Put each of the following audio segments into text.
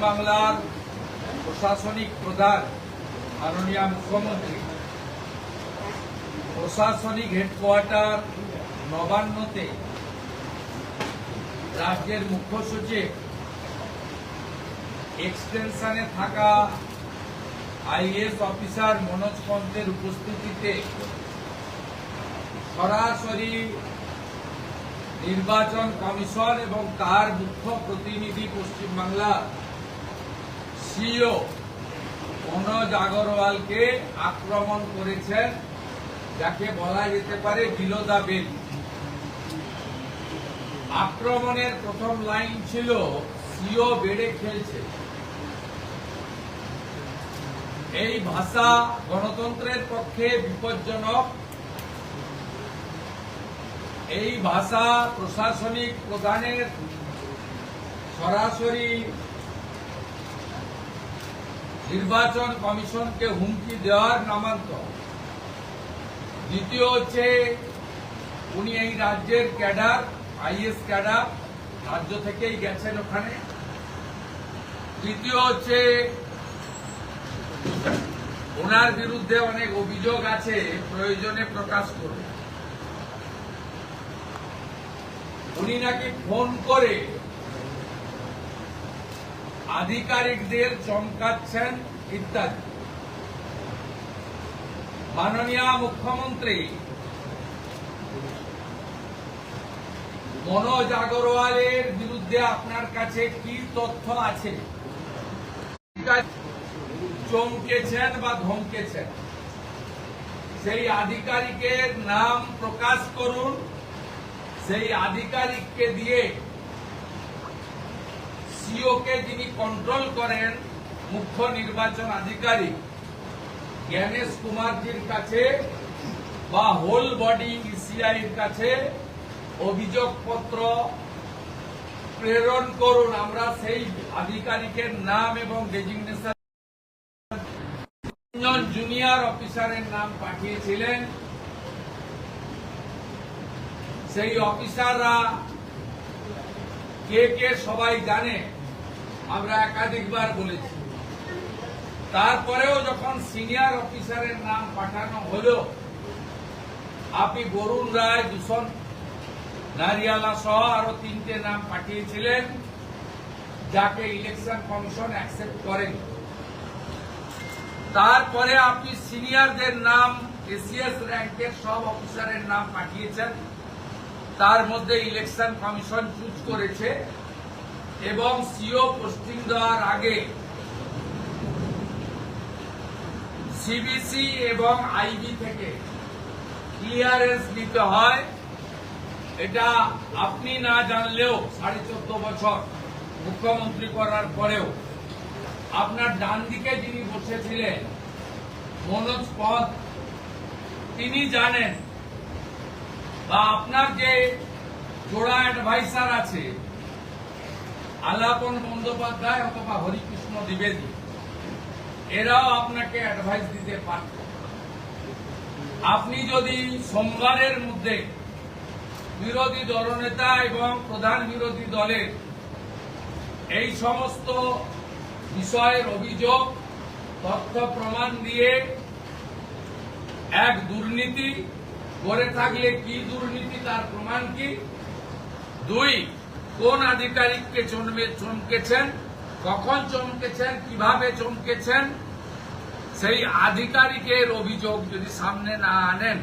পশ্চিমবাংলার প্রশাসনিক প্রধান মাননীয় মুখ্যমন্ত্রী। প্রশাসনিক হেডকোয়ার্টার নবান্নতে রাজ্যের মুখ্য সচিব এক্সটেনশনে থাকা আইএস অফিসার মনোজ পন্থের উপস্থিতিতে সরাসরি নির্বাচন কমিশন এবং তার মুখ্য প্রতিনিধি পশ্চিমবাংলা সিও মনোজ আগরওয়ালকে আক্রমণ করেছেন, যাকে বলা যেতে পারে বিলো দা বেল আক্রমণের প্রথম লাইন ছিল সিও বেড়ে খেলছে। এই ভাষা গণতন্ত্রের পক্ষে বিপজ্জনক। এই ভাষা প্রশাসনিক প্রধানের সরাসরি নির্বাচন কমিশনকে হুমকি দেওয়ার নামান্তর। দ্বিতীয় হচ্ছে, উনি এই রাজ্যের ক্যাডার, আইএস ক্যাডার, রাজ্য থেকেই গেছেন ওখানে। তৃতীয় হচ্ছে, ওনার বিরুদ্ধে অনেক অভিযোগ আছে, প্রয়োজনে প্রকাশ করবে উনি নাকি ফোন করে আধিকারিকদের চমকাচ্ছেন ইত্যাদি। মাননীয় মুখ্যমন্ত্রী মনোজ আগরওয়ালের বিরুদ্ধে আপনার কাছে কি তথ্য আছে? চমকেছেন বা ধমকেছেন? সেই আধিকারিকের নাম প্রকাশ করুন। সেই আধিকারিককে দিয়ে সিওকে যিনি কন্ট্রোল করেন, মুখ্য নির্বাচন আধিকারিক, জ্ঞানেশ কুমারজির কাছে বা হোল বডি ইসিআইর কাছে অভিযোগপত্র প্রেরণ করুন। আমরা সেই আধিকারিকের নাম এবং ডেজিগনেশন জুনিয়র অফিসারের নাম পাঠিয়েছিলেন। সেই অফিসাররা কে কে সবাই জানে? আমরা একাধিকবার বলেছি। তারপরেও যখন সিনিয়র অফিসারের নাম পাঠানো হলো, আপনি বরুণ রায় দূষণ নারিয়ালা সহ আরও তিনটে নাম পাঠিয়েছিলেন, যাকে ইলেকশন কমিশন অ্যাকসেপ্ট করেন। তারপরে আপনি সিনিয়রদের নাম এসিএস র্যাঙ্কের সব অফিসারের নাম পাঠিয়েছেন। তার মধ্যে ইলেকশন কমিশন চুজ করেছে। এবং সিও পোস্টিং দেওয়ার আগে সিবিসি এবং আইবি থেকে ক্লিয়ারেন্স নিতে হয়। এটা আপনি না জানলেও সাড়ে চোদ্দ বছর মুখ্যমন্ত্রী করার পরেও আপনার ডান দিকে যিনি বসেছিলেন, মনোজ পদ তিনি জানেন বা আপনার যে জোড়া অ্যাডভাইসার আছে আলাপন বন্দ্যোপাধ্যায় অথবা হরিকৃষ্ণ দ্বিবেদী। এরাও আপনাকে অ্যাডভাইস দিতে পারত আপনি যদি সোমবারের মধ্যে বিরোধী দলনেতা এবং প্রধান বিরোধী দলের এই সমস্ত বিষয়ের অভিযোগ, তথ্য প্রমাণ দিয়ে এক দুর্নীতি করে থাকলে কি দুর্নীতি, তার প্রমাণ কি? দুই কোন আধিকারিককে চমকে চমকেছেন? কখন চমকেছেন? কীভাবে চমকেছেন? সেই আধিকারিকের অভিযোগ যদি সামনে না আনেন,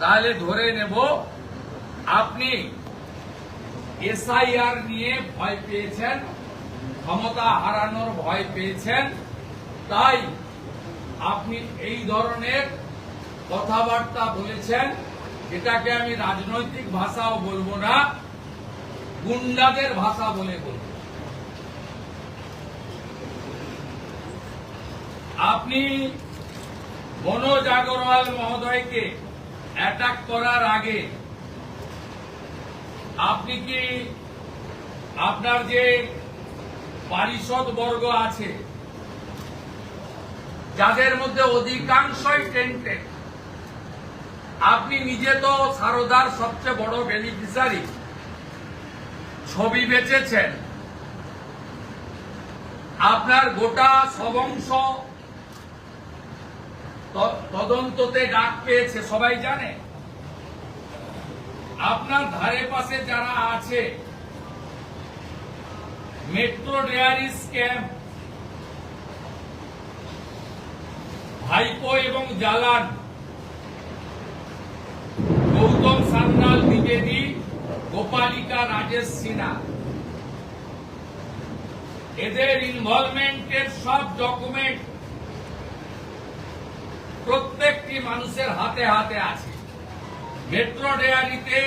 তাহলে ধরে নেব আপনি এসআইআর নিয়ে ভয় পেয়েছেন, ক্ষমতা হারানোর ভয় পেয়েছেন, তাই আপনি এই ধরনের কথাবার্তা বলেছেন এটাকে আমি রাজনৈতিক ভাষাও বলব না। গুন্ডাদের ভাষা বলে বলব আপনি মনোজ আগরওয়াল মহোদয়কে অ্যাটাক করার আগে আপনি কি আপনার যে পারিষদ বর্গ আছে, যাদের মধ্যে অধিকাংশই টেন্টেড আপনি নিজে তো সারদার সবচেয়ে বড় বেনিফিসারি ছবি বেচেছেন। আপনার গোটা সবংশ তদন্ততে ডাক পেয়েছে, সবাই জানে? আপনার ধারে পাশে যারা আছে, মেট্রো ডেয়ারি স্ক্যাম, ভাইপো এবং জালান, গৌতম সান্যাল দ্বিবেদী গোপালিকা রাজেশ সিনহা। এদের ইনভলভমেন্টের সব ডকুমেন্ট প্রত্যেকটি মানুষের হাতে হাতে আছে। মেট্রো ডেয়ারিতে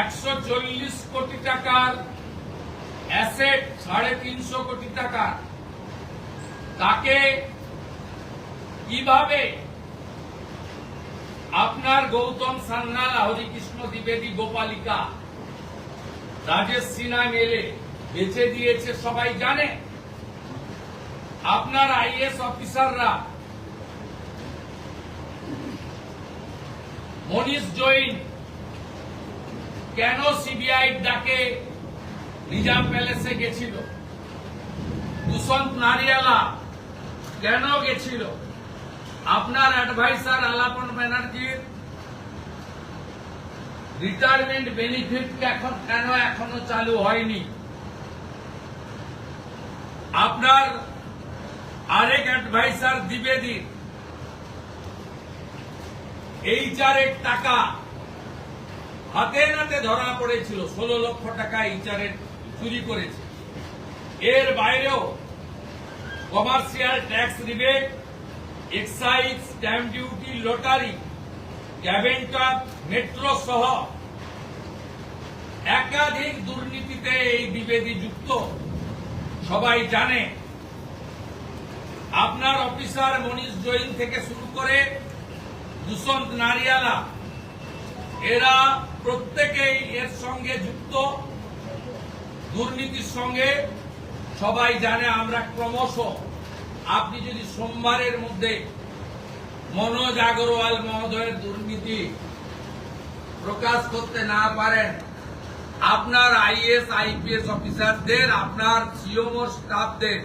একশো চল্লিশ কোটি টাকার অ্যাসেট সাড়ে তিনশো কোটি টাকা তাকে কীভাবে আপনার গৌতম সান্যাল হরিকৃষ্ণ দ্বিবেদী গোপালিকা। রাজেশ সিনহা মেলে, বেচে দিয়েছে, সবাই জানে। আপনার আইএস অফিসাররা, মনীষ জৈন, কেন সিবিআই ডাকে নিজাম প্যালেসে গেছিল? দুষ্যন্ত নারিয়ালা, কেন গেছিল? আপনার অ্যাডভাইসার আলাপন ব্যানার্জির রিটায়ারমেন্ট বেনিফিট এখন কেন এখনও চালু হয়নি? আপনার আরেক অ্যাডভাইসার দ্বিবেদী। এইচআরের টাকা হাতে নাতে ধরা পড়েছিল, ষোলো লক্ষ টাকা এইচআরের চুরি করেছে। এর বাইরেও commercial tax rebate excise stamp duty lottery ক্যাবেন্টার metro সহ একাধিক দুর্নীতিতে এই দ্বিবেদী যুক্ত। সবাই জানে, আপনার অফিসার মনীষ জৈন থেকে শুরু করে দুষ্যন্ত নারিয়ালা, এরা প্রত্যেকেই এর সঙ্গে যুক্ত। দুর্নীতির সঙ্গে সবাই জানে আমরা ক্রমশ আপনি যদি সোমবারের মধ্যে মনোজ আগরওয়াল মহোদয়ের দুর্নীতি প্রকাশ করতে না পারেন, আপনার আইএস, আইপিএস অফিসারদের, আপনার সিওমোর স্টাফদের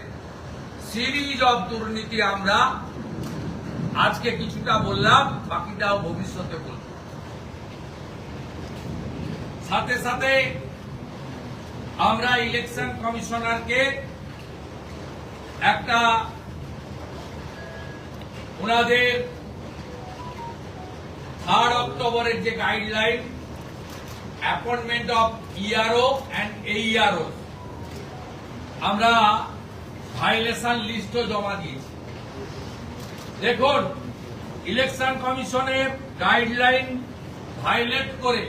সিরিজ অফ দুর্নীতি আমরা আজকে কিছুটা বললাম, বাকিটাও ভবিষ্যতে বলব। সাথে সাথে আমরা ইলেকশন কমিশনারকে একটা ওনাদের থার্ড অক্টোবরের যে guideline appointment of ERO and AERO আমরা ভাইলেশন লিস্টও জমা দিয়েছি। দেখুন ইলেকশন কমিশনের গাইডলাইন ভাইলেট করে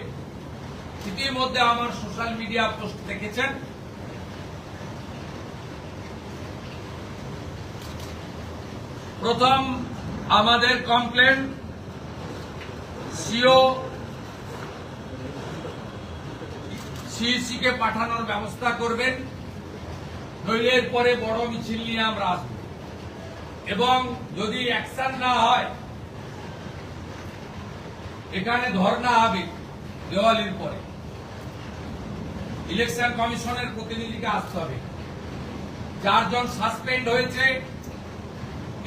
ইতিমধ্যে আমার সোশ্যাল মিডিয়া পোস্ট দেখেছেন। প্রথম আমাদের কমপ্লেন সিও সিইসি কে পাঠানোর ব্যবস্থা করবেন, নইলে পরে বড় মিছিল নিয়ে আমরা আসব। এবং যদি অ্যাকশন না হয়, এখানে ধর্ণা হবে দেওয়ালির পরে। ইলেকশন কমিশনের প্রতিনিধিকে আসতে হবে। চারজন সাসপেন্ড হয়েছে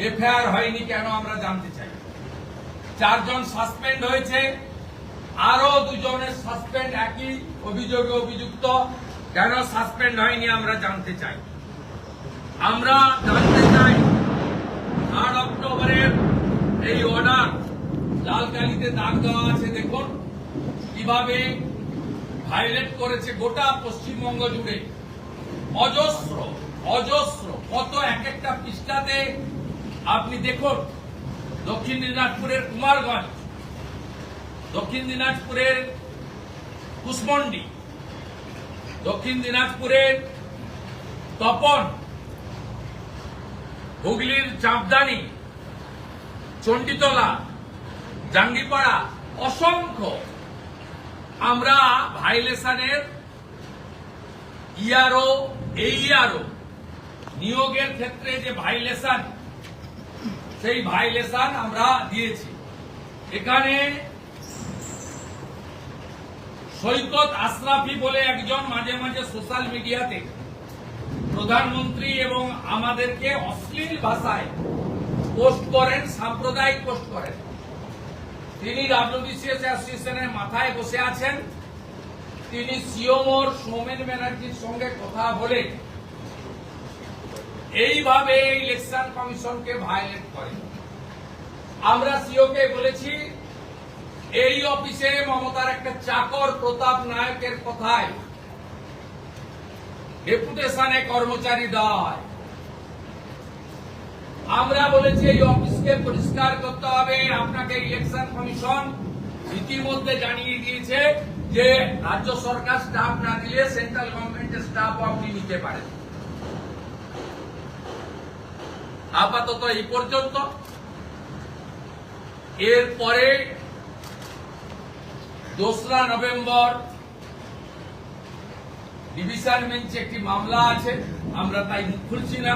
এফআইআর হয়নি কেন আমরা জানতে চাই? চারজন সাসপেন্ড হয়েছে আরও দুজনের সাসপেন্ড একই অভিযোগে অভিযুক্ত, কেন সাসপেন্ড হয়নি আমরা জানতে চাই। আমরা জানতে চাই আট অক্টোবরের এই অর্ডার লাল কালিতে দাগ দেওয়া আছে, দেখুন। কীভাবে ভাইলেট করেছে গোটা পশ্চিমবঙ্গ জুড়ে। অজস্র অজস্র, কত এক একটা পৃষ্ঠাতে আপনি দেখুন, দক্ষিণ দিনাজপুরের কুমারগঞ্জ, দক্ষিণ দিনাজপুরের কুসমন্ডি দক্ষিণ দিনাজপুরের তপন, হুগলির চাপদানি, চণ্ডীতলা, জাঙ্গিপাড়া, অসংখ্য। আমরা ভাইলেশনের ইয়ারও এই ইয়ারও নিয়োগের ক্ষেত্রে যে ভাইলেশন সেই ভাইলেশন আমরা দিয়েছি। এখানে সৈকত আশরাফি বলে একজন মাঝে মাঝে সোশ্যাল মিডিয়াতে প্রধানমন্ত্রী এবং আমাদেরকে অশ্লীল ভাষায় পোস্ট করেন, সাম্প্রদায়িক পোস্ট করেন। তিনি ডাব্লিউবিসিএস অ্যাসোসিয়েশনের মাথায় বসে আছেন। তিনি সিওমোর সৌমেন ব্যানার্জির সঙ্গে কথা বলে এইভাবে ইলেকশন কমিশনকে ভায়োলেট করেন আমরা সিওকে বলেছি, এই অফিসে মমতার একটা চাকর প্রতাপ নায়কের কথায় ডেপুটেশনে কর্মচারী দেওয়া হয়। আমরা বলেছি এই অফিসকে পরিষ্কার করতে হবে। আপনাকে ইলেকশন কমিশন ইতিমধ্যে জানিয়ে দিয়েছে যে, রাজ্য সরকার স্টাফ না দিলে সেন্ট্রাল গভর্নমেন্টের স্টাফ আপনি নিতে পারেন। আপাতত এই পর্যন্ত। এরপরে দোসরা নভেম্বর ডিভিশন বেঞ্চে একটি মামলা আছে, আমরা তাই মুখ খুলছি না।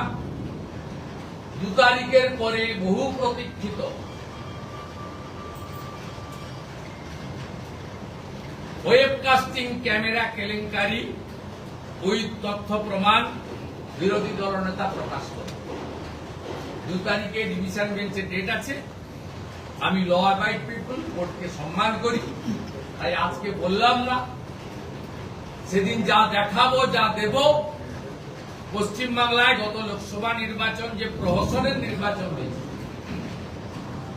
দু তারিখের পরে বহু প্রতীক্ষিত। ওয়েবকাস্টিং ক্যামেরা কেলেঙ্কারি, ওই তথ্য প্রমাণ, বিরোধী দলনেতা প্রকাশ করে। দু তারিখে ডিভিশন বেঞ্চে ডেট আছে। আমি ল অ্যাবাইড পিপুল কোর্টকে সম্মান করি। তাই আজকে বললাম না। সেদিন যা দেখাবো, যা দেব, পশ্চিমবাংলায় গত লোকসভা নির্বাচন যে প্রহসনের নির্বাচন হয়েছে,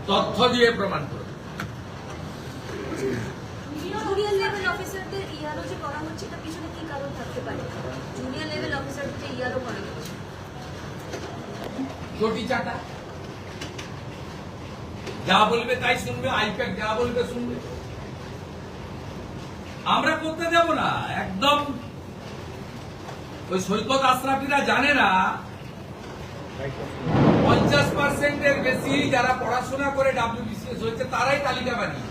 তথ্য দিয়ে প্রমাণ করে। করা হচ্ছে তার পিছনে কি কারণ থাকতে পারে জুনিয়র লেভেল অফিসারদের ইয়ারও করা হচ্ছে চটি চাটা যা বলবে তাই শুনবে আইপ্যাক যা বলবে শুনবে আমরা করতে দেব না, একদম। ওই সৈকত আশরাফিরা জানে না, পঞ্চাশ পার্সেন্টের বেশি যারা পড়াশোনা করে ডাব্লিউবিসিএস হয়েছে, তারাই তালিকা বানিয়ে।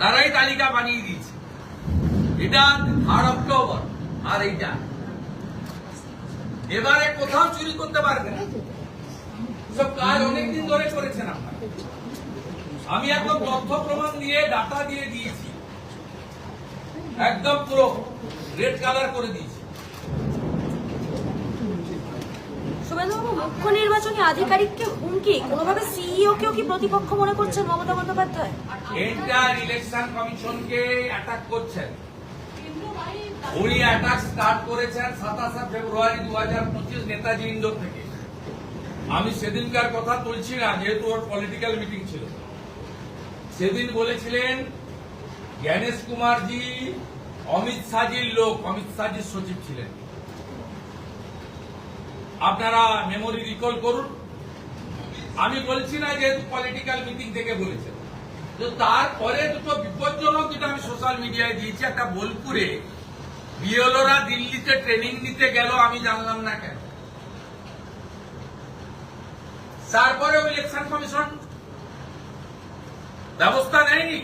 তারাই তালিকা বানিয়ে দিয়েছে। এটা থার্ড অক্টোবর আর এইটা এবারে কোথাও চুরি করতে পারবে না। সব কাজ অনেকদিন ধরে করেছেন আপনারা আমি একদম তথ্য প্রমাণ দিয়ে ডাটা দিয়ে দিয়েছি। একদম পুরো রেড কালার করে দিয়েছি। মুখ্য নির্বাচনী আধিকারিককে হুমকি? কোনোভাবে সিইও কেও কি প্রতিপক্ষ মনে করছেন মমতা বন্দ্যোপাধ্যায়? এন্টার ইলেকশন কমিশনকে অ্যাটাক করছেন। উনি অ্যাটাক স্টার্ট করেছেন সাতাশে ফেব্রুয়ারি দু হাজার পঁচিশ নেতাজি ইন্দোর থেকে। আমি সেদিনকার কথা তুলছি না, যেহেতু ওর পলিটিক্যাল মিটিং ছিল। সেদিন বলেছিলেন, জ্ঞানেশ কুমারজি, অমিত শাহজির লোক, অমিত শাহজির সচিব ছিলেন। আপনারা মেমোরি রিকল করুন। আমি বলছি না যেহেতু পলিটিক্যাল মিটিং থেকে বলেছেন। তারপরে দুটো বিপজ্জনক যেটা আমি সোশ্যাল মিডিয়ায় দিয়েছি, একটা বোলপুরে। বিএলওরা দিল্লিতে ট্রেনিং নিতে গেল, আমি জানলাম না কেন। তারপরে ইলেকশন কমিশন ব্যবস্থা নেয়নি।